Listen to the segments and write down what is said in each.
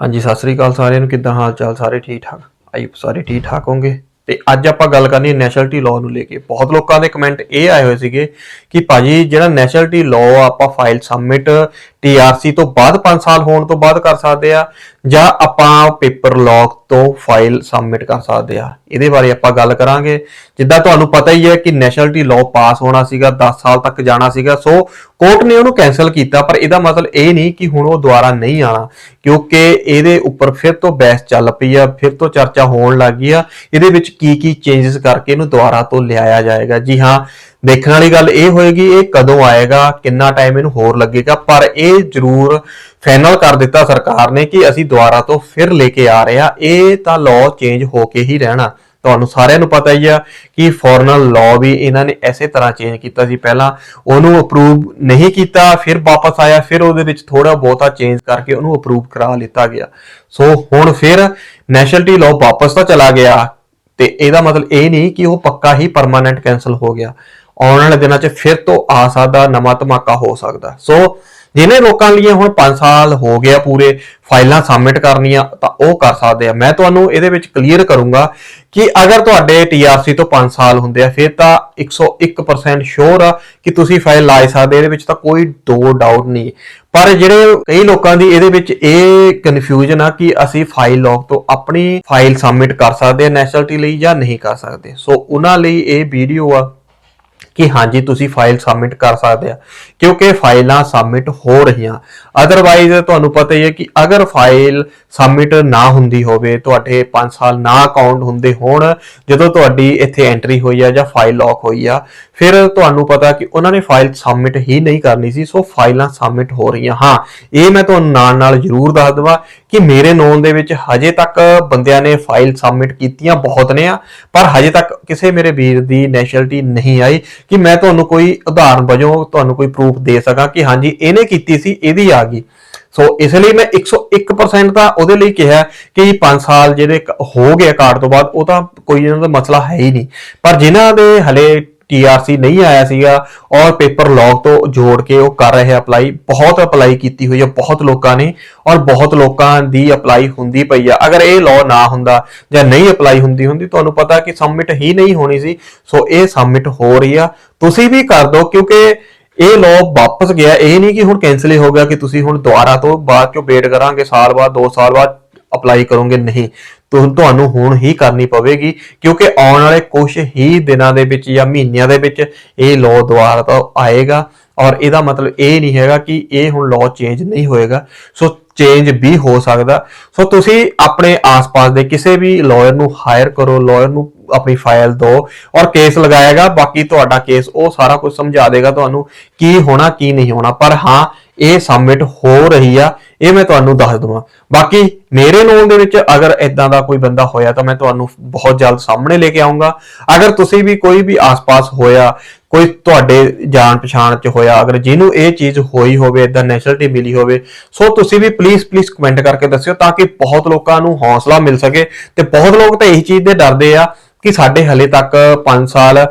ਹਾਂਜੀ, ਸਤਿ ਸ੍ਰੀ ਅਕਾਲ ਸਾਰਿਆਂ ਨੂੰ। ਕਿੱਦਾਂ ਹਾਲ ਚਾਲ? ਸਾਰੇ ਠੀਕ ਠਾਕ? ਆਈ ਸਾਰੇ ਠੀਕ ਠਾਕ ਹੋਗੇ ਤੇ ਅੱਜ ਆਪਾਂ ਗੱਲ ਕਰਨੀ ਹੈ ਨੈਸ਼ਨਲਿਟੀ ਲਾਅ ਨੂੰ ਲੈ ਕੇ। ਬਹੁਤ ਲੋਕਾਂ ਦੇ ਕਮੈਂਟ ਇਹ ਆਏ ਹੋਏ ਸੀਗੇ ਕਿ ਭਾਜੀ, ਜਿਹੜਾ ਨੈਸ਼ਨਲਿਟੀ ਲਾਅ ਆਪਾਂ ਫਾਈਲ ਸਬਮਿਟ TRC ਤੋਂ ਬਾਅਦ 5 ਸਾਲ ਹੋਣ ਤੋਂ ਬਾਅਦ ਕਰ ਸਕਦੇ ਆ। ਜਾਂ ਆਪਾਂ ਪੇਪਰ ਲੌਕ ਤੋਂ ਫਾਈਲ ਸਬਮਿਟ ਕਰ ਸਕਦੇ ਆ ਇਹਦੇ ਬਾਰੇ ਆਪਾਂ ਗੱਲ ਕਰਾਂਗੇ। ਜਿੱਦਾਂ ਤੁਹਾਨੂੰ ਪਤਾ ਹੀ ਹੈ ਕਿ ਨੈਸ਼ਨਲਿਟੀ ਲਾਅ ਪਾਸ ਹੋਣਾ ਸੀਗਾ 10 ਸਾਲ ਤੱਕ ਜਾਣਾ ਸੀਗਾ। ਸੋ ਕੋਰਟ ਨੇ ਉਹਨੂੰ ਕੈਨਸਲ ਕੀਤਾ, ਪਰ ਇਹਦਾ ਮਤਲਬ ਇਹ ਨਹੀਂ ਕਿ ਹੁਣ ਉਹ ਦੁਬਾਰਾ ਨਹੀਂ ਆਣਾ, ਕਿਉਂਕਿ ਇਹਦੇ ਉੱਪਰ ਫਿਰ ਤੋਂ ਬਹਿਸ ਚੱਲ ਪਈ ਆ, ਫਿਰ ਤੋਂ ਚਰਚਾ ਹੋਣ ਲੱਗੀ ਆ। ਇਹਦੇ ਵਿੱਚ ਕੀ ਕੀ ਚੇਂਜਸ ਕਰਕੇ ਇਹਨੂੰ ਦੁਬਾਰਾ ਤੋਂ ਲਿਆਇਆ ਜਾਏਗਾ। ਜੀ ਹਾਂ ਦੇਖਣ ਵਾਲੀ ਗੱਲ ਇਹ ਹੋਏਗੀ, ਇਹ ਕਦੋਂ ਆਏਗਾ, ਕਿੰਨਾ ਟਾਈਮ ਇਹਨੂੰ ਹੋਰ ਲੱਗੇਗਾ, ਪਰ ਇਹ ਜ਼ਰੂਰ ਫਾਈਨਲ ਕਰ ਦਿੱਤਾ ਸਰਕਾਰ ਨੇ ਕਿ ਅਸੀਂ ਦੁਬਾਰਾ ਤੋਂ ਫਿਰ ਲੈ ਕੇ ਆ ਰਹੇ ਆ ਇਹ ਤਾਂ ਲਾਅ ਚੇਂਜ ਹੋ ਕੇ ਹੀ ਰਹਿਣਾ। ਤੁਹਾਨੂੰ ਸਾਰਿਆਂ ਨੂੰ ਪਤਾ ਹੀ ਆ ਕਿ ਫੋਰਨਲ ਲਾਅ ਵੀ ਇਹਨਾਂ ਨੇ ਐਸੇ ਤਰ੍ਹਾਂ ਚੇਂਜ ਕੀਤਾ ਸੀ। ਪਹਿਲਾਂ ਉਹਨੂੰ ਅਪਰੂਵ ਨਹੀਂ ਕੀਤਾ, ਫਿਰ ਵਾਪਸ ਆਇਆ, ਫਿਰ ਉਹਦੇ ਵਿੱਚ ਥੋੜਾ ਬਹੁਤਾ ਚੇਂਜ ਕਰਕੇ ਉਹਨੂੰ ਅਪਰੂਵ ਕਰਾ ਲਿੱਤਾ ਗਿਆ। ਸੋ ਹੁਣ ਫਿਰ ਨੈਸ਼ਨਲਟੀ ਲਾਅ ਵਾਪਸ ਤਾਂ ਚਲਾ ਗਿਆ ਤੇ ਇਹਦਾ ਮਤਲਬ ਇਹ ਨਹੀਂ ਕਿ ਉਹ ਪੱਕਾ ਹੀ ਪਰਮਾਨੈਂਟ ਕੈਨਸਲ ਹੋ ਗਿਆ। ਆਉਣ ਵਾਲੇ ਦਿਨਾਂ 'ਚ ਫਿਰ ਤੋਂ ਆ ਸਕਦਾ ਨਵਾਂ ਧਮਾਕਾ ਹੋ ਸਕਦਾ। ਸੋ ਜਿਹਨੇ ਲੋਕਾਂ ਲਈ ਹੁਣ 5 ਸਾਲ ਹੋ ਗਿਆ ਪੂਰੇ ਫਾਈਲਾਂ ਸਬਮਿਟ ਕਰਨੀਆਂ, ਤਾਂ ਉਹ ਕਰ ਸਕਦੇ ਆ। ਮੈਂ ਤੁਹਾਨੂੰ ਇਹਦੇ ਵਿੱਚ ਕਲੀਅਰ ਕਰੂੰਗਾ ਕਿ ਅਗਰ ਤੁਹਾਡੇ TRC ਤੋਂ 5 ਸਾਲ ਹੁੰਦੇ ਆ, ਫਿਰ ਤਾਂ 101% ਸ਼ੋਰ ਆ ਕਿ ਤੁਸੀਂ ਫਾਈਲ ਲਾ ਸਕਦੇ ਇਹਦੇ ਵਿੱਚ ਤਾਂ ਕੋਈ ਦੋ ਡਾਊਟ ਨਹੀਂ। ਪਰ ਜਿਹੜੇ ਕਈ ਲੋਕਾਂ ਦੀ ਇਹਦੇ ਵਿੱਚ ਇਹ ਕਨਫਿਊਜ਼ਨ ਆ ਕਿ ਅਸੀਂ ਫਾਈਲ ਲੌਗ ਤੋਂ ਆਪਣੀ ਫਾਈਲ ਸਬਮਿਟ ਕਰ ਸਕਦੇ ਆ ਨੈਸ਼ਨਲਿਟੀ ਲਈ ਜਾਂ ਨਹੀਂ ਕਰ ਸਕਦੇ। ਸੋ ਉਹਨਾਂ ਲਈ ਇਹ ਵੀਡੀਓ ਆ। ਕਿ ਹਾਂਜੀ, ਤੁਸੀਂ ਫਾਈਲ ਸਬਮਿਟ ਕਰ ਸਕਦੇ ਆ, ਕਿਉਂਕਿ ਫਾਈਲਾਂ ਸਬਮਿਟ ਹੋ ਰਹੀਆਂ। ਅਦਰਵਾਈਜ਼ ਤੁਹਾਨੂੰ ਪਤਾ ਹੀ ਹੈ ਕਿ ਅਗਰ ਫਾਈਲ ਸਬਮਿਟ ਨਾ ਹੁੰਦੀ ਹੋਵੇ, ਤੁਹਾਡੇ 5 ਸਾਲ ਨਾ ਅਕਾਊਂਟ ਹੁੰਦੇ ਹੋਣ, ਜਦੋਂ ਤੁਹਾਡੀ ਇੱਥੇ ਐਂਟਰੀ ਹੋਈ ਆ ਜਾਂ ਫਾਈਲ ਲੌਕ ਹੋਈ ਆ, ਫਿਰ ਤੁਹਾਨੂੰ ਪਤਾ ਕਿ ਉਹਨਾਂ ਨੇ ਫਾਈਲ ਸਬਮਿਟ ਹੀ ਨਹੀਂ ਕਰਨੀ ਸੀ, ਸੋ ਫਾਈਲਾਂ ਸਬਮਿਟ ਹੋ ਰਹੀਆਂ। ਹਾਂ, ਇਹ ਮੈਂ ਤੁਹਾਨੂੰ ਨਾਲ ਨਾਲ ਜ਼ਰੂਰ ਦੱਸ ਦਵਾਂ ਕਿ ਮੇਰੇ ਨੋਨ ਦੇ ਵਿੱਚ ਹਜੇ ਤੱਕ ਬੰਦਿਆਂ ਨੇ ਫਾਈਲ ਸਬਮਿਟ ਕੀਤੀਆਂ ਬਹੁਤ ਨੇ ਆ, ਪਰ ਹਜੇ ਤੱਕ ਕਿਸੇ ਮੇਰੇ ਵੀਰ ਦੀ ਨੈਸ਼ਨਲਿਟੀ ਨਹੀਂ ਆਈ ਕਿ ਮੈਂ ਤੁਹਾਨੂੰ ਕੋਈ ਉਦਾਹਰਨ ਵਜੋਂ ਤੁਹਾਨੂੰ ਕੋਈ ਪ੍ਰੂਫ ਦੇ ਸਕਾਂ ਕਿ ਹਾਂਜੀ, ਇਹਨੇ ਕੀਤੀ ਸੀ, ਇਹਦੀ ਆ ਗਈ। ਸੋ ਇਸ ਲਈ ਮੈਂ 101% ਤਾਂ ਉਹਦੇ ਲਈ ਕਿਹਾ ਕਿ 5 ਸਾਲ ਜਿਹੜੇ ਕ- ਹੋ ਗਏ ਕਾਰਡ ਤੋਂ ਬਾਅਦ, ਉਹ ਤਾਂ ਕੋਈ ਇਹਨਾਂ ਦਾ ਮਸਲਾ ਹੈ ਹੀ ਨਹੀਂ। ਪਰ ਜਿਨ੍ਹਾਂ ਦੇ ਹਲੇ TRC ਨਹੀਂ ਆਇਆ ਸੀਗਾ ਔਰ ਪੇਪਰ ਲੌਗ ਤੋਂ ਜੋੜ ਕੇ ਉਹ ਕਰ ਰਹੇ ਅਪਲਾਈ ਬਹੁਤ ਅਪਲਾਈ ਕੀਤੀ ਹੋਈ ਹੈ ਬਹੁਤ ਲੋਕਾਂ ਨੇ ਔਰ ਬਹੁਤ ਲੋਕਾਂ ਦੀ ਅਪਲਾਈ ਹੁੰਦੀ ਪਈ ਆ ਅਗਰ ਇਹ ਲਾਅ ਨਾ ਹੁੰਦਾ ਜਾਂ ਨਹੀਂ ਅਪਲਾਈ ਹੁੰਦੀ ਹੁੰਦੀ ਤੁਹਾਨੂੰ ਪਤਾ ਕਿ ਸਬਮਿਟ ਹੀ ਨਹੀਂ ਹੋਣੀ ਸੀ ਸੋ ਇਹ ਸਬਮਿਟ ਹੋ ਰਹੀ ਆ ਤੁਸੀਂ ਵੀ ਕਰ ਦਿਓ ਕਿਉਂਕਿ ਇਹ ਲਾਅ ਵਾਪਸ ਗਿਆ ਇਹ ਨਹੀਂ ਕਿ ਹੁਣ ਕੈਨਸਲ ਹੀ ਹੋ ਗਿਆ ਕਿ ਤੁਸੀਂ ਹੁਣ ਦੁਬਾਰਾ ਤੋਂ ਬਾਅਦ ਚੋਂ ਵੇਟ ਕਰਾਂਗੇ ਸਾਲ ਬਾਅਦ 2 ਸਾਲ ਬਾਅਦ ਅਪਲਾਈ ਕਰੋਗੇ? ਨਹੀਂ। ਤੁਹਾਨੂੰ ਹੁਣ ਹੀ ਕਰਨੀ ਪਵੇਗੀ, ਕਿਉਂਕਿ ਆਉਣ ਵਾਲੇ ਕੁਝ ਹੀ ਦਿਨਾਂ ਦੇ ਵਿੱਚ ਜਾਂ ਮਹੀਨਿਆਂ ਦੇ ਵਿੱਚ ਇਹ ਲਾਅ ਦੁਆਰਾ ਤੋਂ ਆਏਗਾ ਔਰ ਇਹਦਾ ਮਤਲਬ ਇਹ ਨਹੀਂ ਹੈਗਾ ਕਿ ਇਹ ਹੁਣ ਲਾਅ ਚੇਂਜ ਨਹੀਂ ਹੋਏਗਾ। ਸੋ ਚੇਂਜ ਵੀ ਹੋ ਸਕਦਾ। ਸੋ ਤੁਸੀਂ ਆਪਣੇ ਆਸ-ਪਾਸ ਦੇ ਕਿਸੇ ਵੀ ਲਾਇਰ ਨੂੰ ਹਾਇਰ ਕਰੋ ਲਾਇਰ ਨੂੰ ਆਪਣੀ ਫਾਈਲ ਦਿਓ ਔਰ ਕੇਸ ਲਗਾਏਗਾ। ਬਾਕੀ ਤੁਹਾਡਾ ਕੇਸ ਉਹ ਸਾਰਾ ਕੁਝ ਸਮਝਾ ਦੇਗਾ ਤੁਹਾਨੂੰ ਕੀ ਹੋਣਾ, ਕੀ ਨਹੀਂ ਹੋਣਾ। ਪਰ ਹਾਂ ਇਹ ਸਬਮਿਟ ਹੋ ਰਹੀ ਆ, ਇਹ ਮੈਂ ਤੁਹਾਨੂੰ ਦੱਸ ਦਵਾਂ। ਬਾਕੀ ਮੇਰੇ ਨੋਨ ਦੇ ਵਿੱਚ ਅਗਰ ਇਦਾਂ ਦਾ ਕੋਈ ਬੰਦਾ ਹੋਇਆ ਤਾਂ ਮੈਂ ਤੁਹਾਨੂੰ ਬਹੁਤ ਜਲਦ ਸਾਹਮਣੇ ਲੈ ਕੇ ਆਉਂਗਾ। ਅਗਰ ਤੁਸੀਂ ਵੀ ਕੋਈ ਵੀ ਆਸ-ਪਾਸ ਹੋਇਆ, ਕੋਈ ਤੁਹਾਡੇ ਜਾਣ ਪਛਾਣ ਚ ਹੋਇਆ, ਅਗਰ ਜਿਹਨੂੰ ਇਹ ਚੀਜ਼ ਹੋਈ ਹੋਵੇ ਇਦਾਂ ਨੈਸ਼ਨਲਿਟੀ ਮਿਲੀ ਹੋਵੇ, ਸੋ ਤੁਸੀਂ ਵੀ ਪਲੀਜ਼ ਪਲੀਜ਼ ਕਮੈਂਟ ਕਰਕੇ ਦੱਸਿਓ ਤਾਂ ਕਿ ਬਹੁਤ ਲੋਕਾਂ ਨੂੰ ਹੌਸਲਾ ਮਿਲ ਸਕੇ ਤੇ ਬਹੁਤ ਲੋਕ ਤਾਂ ਇਹੀ ਚੀਜ਼ ਦੇ ਡਰਦੇ ਆ ਕਿ ਸਾਡੇ ਹਲੇ ਤੱਕ 5 ਸਾਲ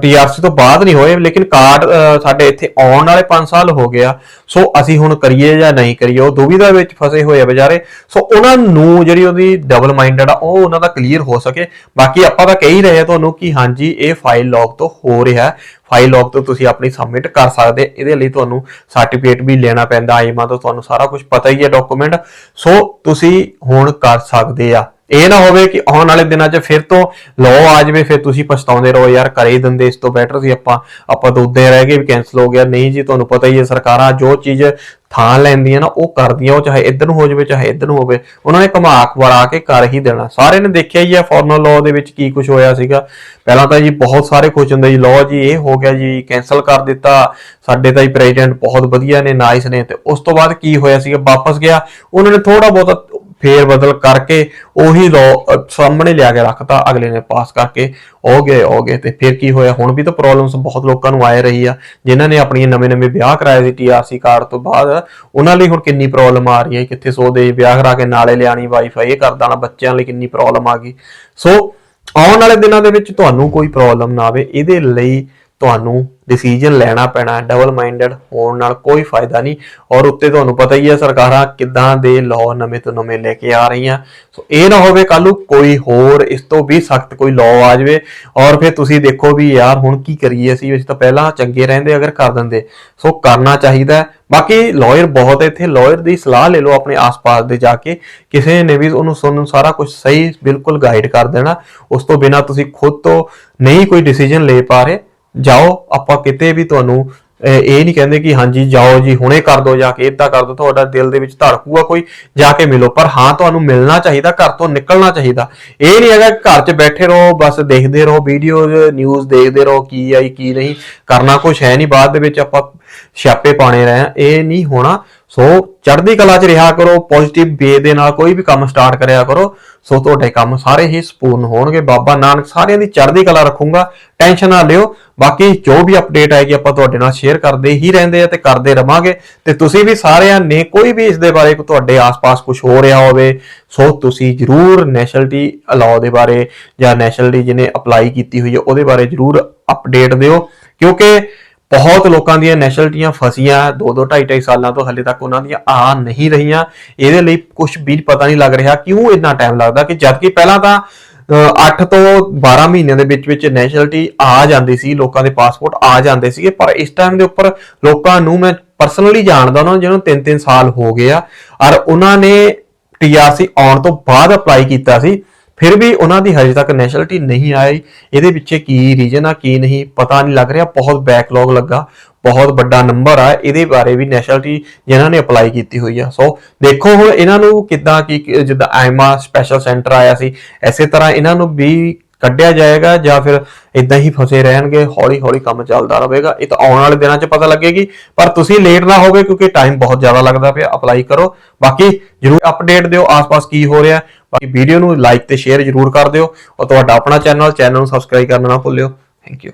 ਟੀਆਰਸੀ ਤੋਂ ਬਾਅਦ ਨਹੀਂ ਹੋਏ, ਲੇਕਿਨ ਕਾਰਡ ਸਾਡੇ ਇੱਥੇ ਆਉਣ ਵਾਲੇ 5 ਸਾਲ ਹੋ ਗਿਆ। ਸੋ ਅਸੀਂ ਹੁਣ ਕਰੀਏ ਜਾਂ ਨਹੀਂ ਕਰੀਏ, ਉਹ ਦੁਵਿਧਾ ਵਿੱਚ ਫਸੇ ਹੋਏ ਆ ਵਿਚਾਰੇ ਸੋ ਉਹਨਾਂ ਨੂੰ ਜਿਹੜੀ ਉਹਦੀ ਡਬਲ ਮਾਈਂਡਡ ਆ, ਉਹ ਉਹਨਾਂ ਦਾ ਕਲੀਅਰ ਹੋ ਸਕੇ। ਬਾਕੀ ਆਪਾਂ ਤਾਂ ਕਹਿ ਹੀ ਰਹੇ ਆ ਤੁਹਾਨੂੰ ਕਿ ਹਾਂਜੀ, ਇਹ ਫਾਈਲ ਲੌਕ ਤੋਂ ਹੋ ਰਿਹਾ ਫਾਈਲ ਲੌਕ ਤੋਂ ਤੁਸੀਂ ਆਪਣੀ ਸਬਮਿਟ ਕਰ ਸਕਦੇ। ਇਹਦੇ ਲਈ ਤੁਹਾਨੂੰ ਸਰਟੀਫਿਕੇਟ ਵੀ ਲੈਣਾ ਪੈਂਦਾ। ਆਈਮਾ ਤੋਂ ਤੁਹਾਨੂੰ ਸਾਰਾ ਕੁਝ ਪਤਾ ਹੀ ਹੈ ਡਾਕੂਮੈਂਟ ਸੋ ਤੁਸੀਂ ਹੁਣ ਕਰ ਸਕਦੇ ਆ। ਇਹ ਨਾ ਹੋਵੇ ਕਿ ਆਉਣ ਵਾਲੇ ਦਿਨਾਂ 'ਚ ਫਿਰ ਤੋਂ ਲਾਅ ਆ ਜਾਵੇ, ਫਿਰ ਤੁਸੀਂ ਪਛਤਾਉਂਦੇ ਰਹੋ, ਯਾਰ ਕਰੇ ਹੀ ਦਿੰਦੇ, ਇਸ ਤੋਂ ਬੈਟਰ ਸੀ ਆਪਾਂ ਆਪਾਂ ਤਾਂ ਉਦਾਂ ਰਹਿ ਗਏ ਵੀ ਕੈਨਸਲ ਹੋ ਗਿਆ, ਨਹੀਂ ਜੀ ਤੁਹਾਨੂੰ ਪਤਾ ਹੀ ਹੈ ਸਰਕਾਰਾਂ ਜੋ ਚੀਜ਼ ਥਾਂ ਲੈਂਦੀਆਂ ਨਾ, ਉਹ ਕਰਦੀਆਂ, ਉਹ ਚਾਹੇ ਇੱਧਰ ਨੂੰ ਹੋ ਜਾਵੇ, ਚਾਹੇ ਇੱਧਰ ਨੂੰ ਹੋਵੇ, ਉਹਨਾਂ ਨੇ ਘਮਾਕ ਵੜਾ ਕੇ ਕਰ ਹੀ ਦੇਣਾ। ਸਾਰੇ ਨੇ ਦੇਖਿਆ ਹੀ ਆ ਫਾਰਮਲ ਲਾਅ ਦੇ ਵਿੱਚ ਕੀ ਕੁਝ ਹੋਇਆ ਸੀਗਾ। ਪਹਿਲਾਂ ਤਾਂ ਜੀ ਬਹੁਤ ਸਾਰੇ ਖੁਸ਼ ਹੁੰਦੇ ਜੀ ਲਾਅ ਜੀ, ਇਹ ਹੋ ਗਿਆ ਜੀ ਕੈਨਸਲ ਕਰ ਦਿੱਤਾ, ਸਾਡੇ ਤਾਂ ਹੀ ਪ੍ਰੈਜ਼ੀਡੈਂਟ ਬਹੁਤ ਵਧੀਆ ਨੇ ਨਾਈਸ ਨੇ। ਤੇ ਉਸ ਤੋਂ ਬਾਅਦ ਕੀ ਹੋਇਆ ਸੀਗਾ, ਵਾਪਸ ਗਿਆ। ਉਹਨਾਂ ਨੇ ਥੋੜਾ ਬਹੁਤਾ ਫੇਰ ਬਦਲ ਕਰਕੇ ਉਹੀ ਲਾਅ ਸਾਹਮਣੇ ਲਿਆ ਕੇ ਰੱਖਤਾ, ਅਗਲੇ ਨੇ ਪਾਸ ਕਰਕੇ। ਹੋ ਗਏ ਹੋ ਗਏ ਤੇ ਫਿਰ ਕੀ ਹੋਇਆ? ਹੁਣ ਵੀ ਤਾਂ ਪ੍ਰੋਬਲਮਸ ਬਹੁਤ ਲੋਕਾਂ ਨੂੰ ਆਏ ਰਹੀ ਆ। ਜਿਨ੍ਹਾਂ ਨੇ ਆਪਣੀਆਂ ਨਵੇਂ-ਨਵੇਂ ਵਿਆਹ ਕਰਾਏ ਸੀ ਟੀਆਰਸੀ ਕਾਰਡ ਤੋਂ ਬਾਅਦ, ਉਹਨਾਂ ਲਈ ਹੁਣ ਕਿੰਨੀ ਪ੍ਰੋਬਲਮ ਆ ਰਹੀ ਹੈ ਕਿੱਥੇ ਸੋਦੇ, ਵਿਆਹ ਕਰਾ ਕੇ ਨਾਲੇ ਲਿਆਣੀ ਵਾਈਫਾਈ ਇਹ ਕਰ ਦੇਣਾ ਬੱਚਿਆਂ ਲਈ ਕਿੰਨੀ ਪ੍ਰੋਬਲਮ ਆ ਗਈ। ਸੋ ਆਉਣ ਵਾਲੇ ਦਿਨਾਂ ਦੇ ਵਿੱਚ ਤੁਹਾਨੂੰ ਕੋਈ ਪ੍ਰੋਬਲਮ ਨਾ ਆਵੇ। ਇਹਦੇ ਲਈ ਤੁਹਾਨੂੰ ਡਿਸੀਜਨ ਲੈਣਾ ਪੈਣਾ ਡਬਲ ਮਾਈਂਡਡ ਹੋਣ ਨਾਲ ਕੋਈ ਫਾਇਦਾ ਨਹੀਂ। ਔਰ ਉੱਤੇ ਤੁਹਾਨੂੰ ਪਤਾ ਹੀ ਹੈ ਸਰਕਾਰਾਂ ਕਿੱਦਾਂ ਦੇ ਲਾਅ ਨਵੇਂ ਤੋਂ ਨਵੇਂ ਲੈ ਕੇ ਆ ਰਹੀਆਂ। ਸੋ ਇਹ ਨਾ ਹੋਵੇ ਕੱਲ ਨੂੰ ਕੋਈ ਹੋਰ ਇਸ ਤੋਂ ਵੀ ਸਖਤ ਕੋਈ ਲਾਅ ਆ ਜਾਵੇ। ਔਰ ਫਿਰ ਤੁਸੀਂ ਦੇਖੋ ਵੀ ਯਾਰ ਹੁਣ ਕੀ ਕਰੀਏ ਅਸੀਂ ਅਸੀਂ ਤਾਂ ਪਹਿਲਾਂ ਚੰਗੇ ਰਹਿੰਦੇ, ਅਗਰ ਕਰ ਦਿੰਦੇ। ਸੋ ਕਰਨਾ ਚਾਹੀਦਾ ਬਾਕੀ ਲਾਇਰ ਬਹੁਤ ਹੈ ਇੱਥੇ। ਲਾਇਰ ਦੀ ਸਲਾਹ ਲੈ ਲਓ ਆਪਣੇ ਆਸ-ਪਾਸ ਦੇ ਜਾ ਕੇ। ਕਿਸੇ ਨੇ ਵੀ ਉਹਨੂੰ ਤੁਹਾਨੂੰ ਸਾਰਾ ਕੁਝ ਸਹੀ ਬਿਲਕੁਲ ਗਾਈਡ ਕਰ ਦੇਣਾ। ਉਸ ਤੋਂ ਬਿਨਾ ਤੁਸੀਂ ਖੁਦ ਤੋਂ ਨਹੀਂ ਕੋਈ ਡਿਸੀਜਨ ਲੈ ਪਾ ਰਹੇ। ਜਾਓ, ਆਪਾਂ ਕਿਤੇ ਵੀ ਤੁਹਾਨੂੰ ਇਹ ਨਹੀਂ ਕਹਿੰਦੇ ਕਿ ਹਾਂਜੀ ਜਾਓ ਜੀ, ਹੁਣੇ ਕਰ ਦਿਓ ਜਾਂ ਕੇ ਇਦਾਂ ਕਰ ਦੋ, ਤੁਹਾਡਾ ਦਿਲ ਦੇ ਵਿੱਚ ਧੜਕੂਗਾ ਕੋਈ, ਜਾ ਕੇ ਮਿਲੋ। ਪਰ ਹਾਂ, ਤੁਹਾਨੂੰ ਮਿਲਣਾ ਚਾਹੀਦਾ, ਘਰ ਤੋਂ ਨਿਕਲਣਾ ਚਾਹੀਦਾ। ਇਹ ਨਹੀਂ ਹੈਗਾ ਘਰ 'ਚ ਬੈਠੇ ਰਹੋ, ਬਸ ਦੇਖਦੇ ਰਹੋ ਵੀਡੀਓ ਨਿਊਜ਼ ਦੇਖਦੇ ਰਹੋ, ਕੀ ਆਈ, ਕੀ ਨਹੀਂ, ਕਰਨਾ ਕੁਝ ਹੈ ਨਹੀਂ, ਬਾਅਦ ਦੇ ਵਿੱਚ ਆਪਾਂ ਛਾਪੇ ਪਾਣੇ ਰਹੇ ਇਹ ਨਹੀਂ ਹੋਣਾ। ਸੋ ਚੜ੍ਹਦੀ ਕਲਾ 'ਚ ਰਿਹਾ ਕਰੋ ਪੋਜ਼ਿਟਿਵ ਵੇ ਦੇ ਨਾਲ ਕੋਈ ਵੀ ਕੰਮ ਸਟਾਰਟ ਕਰਿਆ ਕਰੋ, ਸੋ ਤੁਹਾਡੇ ਕੰਮ ਸਾਰੇ ਹੀ ਸਪੂਰਨ ਹੋਣਗੇ। ਬਾਬਾ ਨਾਨਕ ਸਾਰਿਆਂ ਦੀ ਚੜ੍ਹਦੀ ਕਲਾ ਰੱਖੂੰਗਾ, ਟੈਨਸ਼ਨ ਨਾ ਲਿਓ। ਬਾਕੀ ਜੋ ਵੀ ਅਪਡੇਟ ਆਏਗੀ ਆਪਾਂ ਤੁਹਾਡੇ ਨਾਲ ਸ਼ੇਅਰ ਕਰਦੇ ਹੀ ਰਹਿੰਦੇ ਆ ਤੇ ਕਰਦੇ ਰਵਾਂਗੇ। ਤੇ ਤੁਸੀਂ ਵੀ ਸਾਰਿਆਂ ਨੇ ਕੋਈ ਵੀ ਇਸ ਦੇ ਬਾਰੇ ਕੋਈ ਤੁਹਾਡੇ ਆਸ-ਪਾਸ ਕੁਝ ਹੋ ਰਿਹਾ ਹੋਵੇ, ਸੋ ਤੁਸੀਂ ਜਰੂਰ ਨੈਸ਼ਨਲਟੀ ਅਲਾਉ ਦੇ ਬਾਰੇ ਜਾਂ ਨੈਸ਼ਨਲਟੀ ਜਿਹਨੇ ਅਪਲਾਈ ਕੀਤੀ ਹੋਈ ਹੈ, ਉਹਦੇ ਬਾਰੇ ਜਰੂਰ ਅਪਡੇਟ ਦਿਓ। ਕਿਉਂਕਿ ਬਹੁਤ ਲੋਕਾਂ ਦੀਆਂ ਨੈਸ਼ਨਲਟੀਆਂ ਫਸੀਆਂ 2 2 2.5 2.5 ਸਾਲਾਂ ਤੋਂ ਹਲੇ ਤੱਕ ਉਹਨਾਂ ਦੀਆਂ ਆ ਨਹੀਂ ਰਹੀਆਂ। ਇਹਦੇ ਲਈ ਕੁਝ ਵੀ ਪਤਾ ਨਹੀਂ ਲੱਗ ਰਿਹਾ ਕਿਉਂ ਇੰਨਾ ਟਾਈਮ ਲੱਗਦਾ ਕਿ ਜਦਕਿ ਪਹਿਲਾਂ ਤਾਂ 8 ਤੋਂ 12 ਮਹੀਨਿਆਂ ਦੇ ਵਿੱਚ ਵਿੱਚ ਨੈਸ਼ਨਲਿਟੀ ਆ ਜਾਂਦੀ ਸੀ, ਲੋਕਾਂ ਦੇ ਪਾਸਪੋਰਟ ਆ ਜਾਂਦੇ ਸੀਗੇ, ਪਰ ਇਸ ਟਾਈਮ ਦੇ ਉੱਪਰ ਲੋਕਾਂ ਨੂੰ ਮੈਂ ਪਰਸਨਲੀ ਜਾਣਦਾ ਉਹਨਾਂ ਜਿਹਨਾਂ ਨੂੰ 3-3 ਸਾਲ ਹੋ ਗਏ ਆ। ਔਰ ਉਹਨਾਂ ਨੇ ਟੀਆਰਸੀ ਆਉਣ ਤੋਂ ਬਾਅਦ ਅਪਲਾਈ ਕੀਤਾ ਸੀ। ਫਿਰ ਵੀ ਉਹਨਾਂ ਦੀ ਹਜੇ ਤੱਕ ਨੈਸ਼ਨਲਿਟੀ ਨਹੀਂ ਆਈ। ਇਹਦੇ ਪਿੱਛੇ ਕੀ ਰੀਜਨ ਆ, ਕੀ ਨਹੀਂ, ਪਤਾ ਨਹੀਂ ਲੱਗ ਰਿਹਾ। ਬਹੁਤ ਬੈਕਲੌਗ ਲੱਗਾ, ਬਹੁਤ ਵੱਡਾ ਨੰਬਰ ਆ। ਇਹਦੇ ਬਾਰੇ ਵੀ ਨੈਸ਼ਨਲਿਟੀ ਜਿਨ੍ਹਾਂ ਨੇ ਅਪਲਾਈ ਕੀਤੀ ਹੋਈ ਆ। ਸੋ ਦੇਖੋ ਹੁਣ ਇਹਨਾਂ ਨੂੰ ਕਿੱਦਾਂ ਕੀ ਜਿੱਦਾਂ ਆਈਮਾ ਸਪੈਸ਼ਲ ਸੈਂਟਰ ਆਇਆ ਸੀ ਐਸੇ ਤਰ੍ਹਾਂ ਇਹਨਾਂ ਨੂੰ ਵੀ ਕੱਢਿਆ ਜਾਏਗਾ ਜਾਂ ਫਿਰ ਇਦਾਂ ਹੀ ਫਸੇ ਰਹਿਣਗੇ, ਹੌਲੀ ਹੌਲੀ ਕੰਮ ਚੱਲਦਾ ਰਹੇਗਾ। ਇਹ ਤਾਂ ਆਉਣ ਵਾਲੇ ਦਿਨਾਂ 'ਚ ਪਤਾ ਲੱਗੇਗੀ, ਪਰ ਤੁਸੀਂ ਲੇਟ ਨਾ ਹੋਵੇ ਕਿਉਂਕਿ ਟਾਈਮ ਬਹੁਤ ਜ਼ਿਆਦਾ ਲੱਗਦਾ ਪਿਆ ਅਪਲਾਈ ਕਰੋ। ਬਾਕੀ ਜਰੂਰ ਅਪਡੇਟ ਦਿਓ ਆਸ-ਪਾਸ ਕੀ ਹੋ ਰਿਹਾ। ਬਾਕੀ ਵੀਡੀਓ ਨੂੰ ਲਾਈਕ ਤੇ ਸ਼ੇਅਰ ਜਰੂਰ ਕਰ ਦਿਓ। ਔਰ ਤੁਹਾਡਾ ਆਪਣਾ ਚੈਨਲ ਚੈਨਲ ਨੂੰ ਸਬਸਕ੍ਰਾਈਬ ਕਰਨਾ ਨਾ ਭੁੱਲਿਓ। Thank you